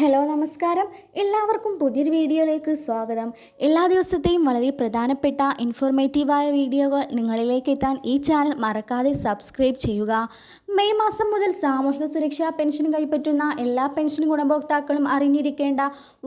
Hello നമസ്കാരം. എല്ലാവർക്കും പുതിയൊരു വീഡിയോയിലേക്ക് സ്വാഗതം. എല്ലാ ദിവസത്തെയും വളരെ പ്രധാനപ്പെട്ട ഇൻഫോർമേറ്റീവായ വീഡിയോകൾ നിങ്ങളിലേക്ക് എത്താൻ ഈ ചാനൽ മറക്കാതെ സബ്സ്ക്രൈബ് ചെയ്യുക. മെയ് മാസം മുതൽ സാമൂഹിക സുരക്ഷാ പെൻഷൻ കൈപ്പറ്റുന്ന എല്ലാ പെൻഷൻ ഗുണഭോക്താക്കളും അറിഞ്ഞിരിക്കേണ്ട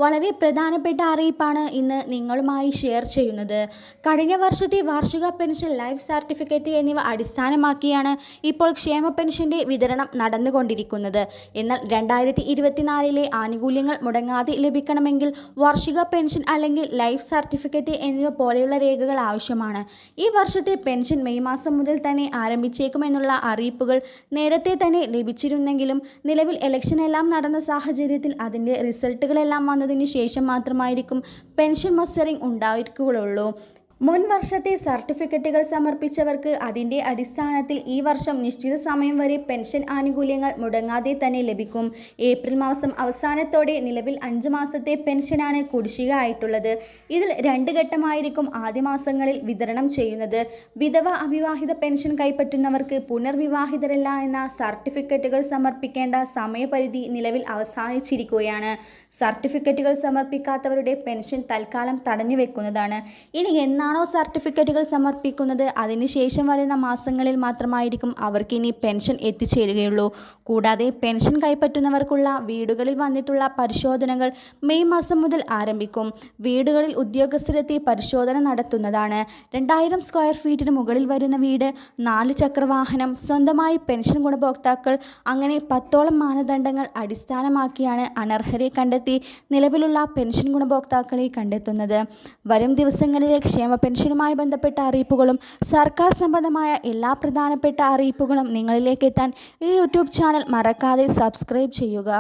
വളരെ പ്രധാനപ്പെട്ട അറിയിപ്പാണ് ഇന്ന് നിങ്ങളുമായി ഷെയർ ചെയ്യുന്നത്. കഴിഞ്ഞ വർഷത്തെ വാർഷിക പെൻഷൻ ലൈഫ് സർട്ടിഫിക്കറ്റ് എന്നിവ അടിസ്ഥാനമാക്കിയാണ് ഇപ്പോൾ ക്ഷേമ പെൻഷന്റെ വിതരണം നടന്നുകൊണ്ടിരിക്കുന്നത്. എന്നാൽ രണ്ടായിരത്തി ഇരുപത്തിനാലിലെ ആനുകൂല്യങ്ങൾ മുടങ്ങാതെ ലഭിക്കണമെങ്കിൽ വാർഷിക പെൻഷൻ അല്ലെങ്കിൽ ലൈഫ് സർട്ടിഫിക്കറ്റ് എന്നിവ പോലെയുള്ള രേഖകൾ ആവശ്യമാണ്. ഈ വർഷത്തെ പെൻഷൻ മെയ് മാസം മുതൽ തന്നെ ആരംഭിച്ചേക്കുമെന്നുള്ള അറിയിപ്പുകൾ നേരത്തെ തന്നെ ലഭിച്ചിരുന്നെങ്കിലും നിലവിൽ ഇലക്ഷൻ എല്ലാം നടന്ന സാഹചര്യത്തിൽ അതിന്റെ റിസൾട്ടുകളെല്ലാം വന്നതിന് ശേഷം മാത്രമായിരിക്കും പെൻഷൻ മസ്റ്ററിംഗ് ഉണ്ടായിരിക്കുകയുള്ളൂ. മുൻ വർഷത്തെ സർട്ടിഫിക്കറ്റുകൾ സമർപ്പിച്ചവർക്ക് അതിന്റെ അടിസ്ഥാനത്തിൽ ഈ വർഷം നിശ്ചിത സമയം വരെ പെൻഷൻ ആനുകൂല്യങ്ങൾ മുടങ്ങാതെ തന്നെ ലഭിക്കും. ഏപ്രിൽ മാസം അവസാനത്തോടെ നിലവിൽ അഞ്ച് മാസത്തെ പെൻഷനാണ് കുടിശ്ശിക ആയിട്ടുള്ളത്. ഇതിൽ രണ്ട് ഘട്ടമായിരിക്കും ആദ്യ മാസങ്ങളിൽ വിതരണം ചെയ്യുന്നത്. വിധവ അവിവാഹിത പെൻഷൻ കൈപ്പറ്റുന്നവർക്ക് പുനർവിവാഹിതരല്ല എന്ന സർട്ടിഫിക്കറ്റുകൾ സമർപ്പിക്കേണ്ട സമയപരിധി നിലവിൽ അവസാനിച്ചിരിക്കുകയാണ്. സർട്ടിഫിക്കറ്റുകൾ സമർപ്പിക്കാത്തവരുടെ പെൻഷൻ തൽക്കാലം തടഞ്ഞു വെക്കുന്നതാണ് ഇനി എന്നാണോ സർട്ടിഫിക്കറ്റുകൾ സമർപ്പിക്കുന്നത്? അതിനുശേഷം വരുന്ന മാസങ്ങളിൽ മാത്രമായിരിക്കും അവർക്ക് ഇനി പെൻഷൻ എത്തിച്ചേരുകയുള്ളൂ. കൂടാതെ പെൻഷൻ കൈപ്പറ്റുന്നവർക്കുള്ള വീടുകളിൽ വന്നിട്ടുള്ള പരിശോധനകൾ മെയ് മാസം മുതൽ ആരംഭിക്കും. വീടുകളിൽ ഉദ്യോഗസ്ഥരെത്തി പരിശോധന നടത്തുന്നതാണ്. രണ്ടായിരം സ്ക്വയർ ഫീറ്റിന് മുകളിൽ വരുന്ന വീട് നാല് ചക്രവാഹനം സ്വന്തമായി പെൻഷൻ ഗുണഭോക്താക്കൾ അങ്ങനെ പത്തോളം മാനദണ്ഡങ്ങൾ അടിസ്ഥാനമാക്കിയാണ് അനർഹരെ കണ്ടെത്തി നിലവിലുള്ള പെൻഷൻ ഗുണഭോക്താക്കളെ കണ്ടെത്തുന്നത്. വരും ദിവസങ്ങളിലെ ക്ഷേമ പെൻഷനുമായി ബന്ധപ്പെട്ട അറിയിപ്പുകളും സർക്കാർ സംബന്ധമായ എല്ലാ പ്രധാനപ്പെട്ട അറിയിപ്പുകളും നിങ്ങളിലേക്ക് എത്താൻ ഈ യൂട്യൂബ് ചാനൽ മറക്കാതെ സബ്സ്ക്രൈബ് ചെയ്യുക.